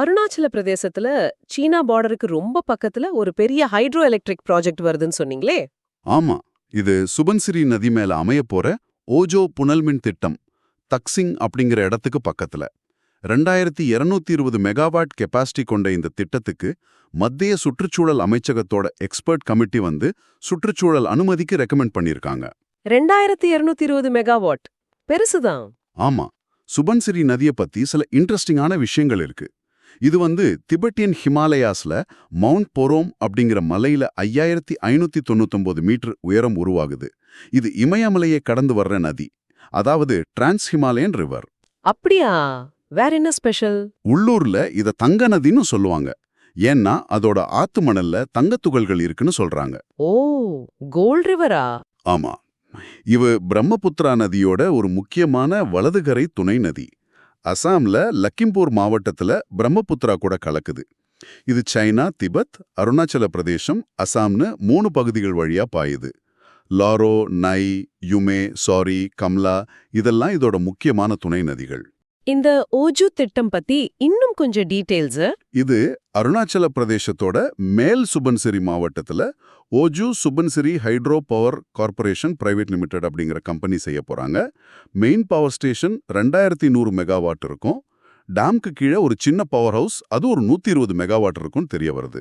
அருணாச்சல பிரதேசத்துல சீனா பார்டருக்கு ரொம்ப பக்கத்துல ஒரு பெரிய ஹைட்ரோ எலக்ட்ரிக் ப்ராஜெக்ட் வருதுன்னு சொன்னீங்களே? ஆமா. இது சுபன்சிரி நதி மேல அமையப் போற ஓஜோ புனல்மின் திட்டம் தக்சிங் அப்படிங்கிற இடத்துக்கு பக்கத்துல. ரெண்டாயிரத்தி இருநூத்தி இருபது மெகாவாட் கெப்பாசிட்டி கொண்ட இந்த திட்டத்துக்கு மத்திய சுற்றுச்சூழல் அமைச்சகத்தோட எக்ஸ்பர்ட் கமிட்டி வந்து சுற்றுச்சூழல் அனுமதிக்கு ரெக்கமெண்ட் பண்ணியிருக்காங்க ரெண்டாயிரத்தி இருநூத்தி இருபது மெகாவாட். பெருசுதான். ஆமா. சுபன்சிரி நதியை பத்தி சில இன்ட்ரெஸ்டிங்கான விஷயங்கள் இருக்கு. இது வந்து திபெட்டியன் ஹிமாலயாஸ்ல மவுண்ட் பொரோம் அப்படிங்கிற மலையில ஐயாயிரத்தி ஐநூத்தி தொண்ணூத்தொன்பது மீட்டர் உயரம் உருவாகுது. இது இமயமலையை கடந்து வர்ற நதி. அதாவது டிரான்ஸ் ஹிமாலயன் ரிவர். அப்படியா? வேற என்ன ஸ்பெஷல்? உள்ளூர்ல இத தங்க நதின்னு சொல்லுவாங்க. ஏன்னா அதோட ஆத்து மணல்ல தங்கத் துகள்கள் இருக்குன்னு சொல்றாங்க. ஓ கோல்ட் ரிவரா? ஆமா. இவ பிரம்மபுத்திரா நதியோட ஒரு முக்கியமான வலதுகரை துணை நதி. அசாம்ல லக்கிம்பூர் மாவட்டத்துல பிரம்மபுத்திரா கூட கலக்குது. இது சைனா திபெத் அருணாச்சல பிரதேசம் அசாம்னு மூணு பகுதிகள் வழியா பாயுது. லாரோ நை யுமே சாரி கம்லா இதெல்லாம் இதோட முக்கியமான துணை நதிகள். இந்த ஓஜு திட்டம் பத்தி இன்னும் கொஞ்சம் டீடைல்ஸ் இது அருணாச்சல பிரதேசத்தோட மேல் சுபன்சிரி மாவட்டத்துல Oju Subansiri hydro power corporation private limited அப்படிங்கிற கம்பெனி செய்ய போறாங்க. மெயின் பவர் ஸ்டேஷன் ரெண்டாயிரத்தி நூறு மெகாவாட் இருக்கும். டேம்க்கு கீழே ஒரு சின்ன பவர் ஹவுஸ் அது ஒரு நூத்தி இருபது மெகாவாட் இருக்கும்னு தெரிய வருது.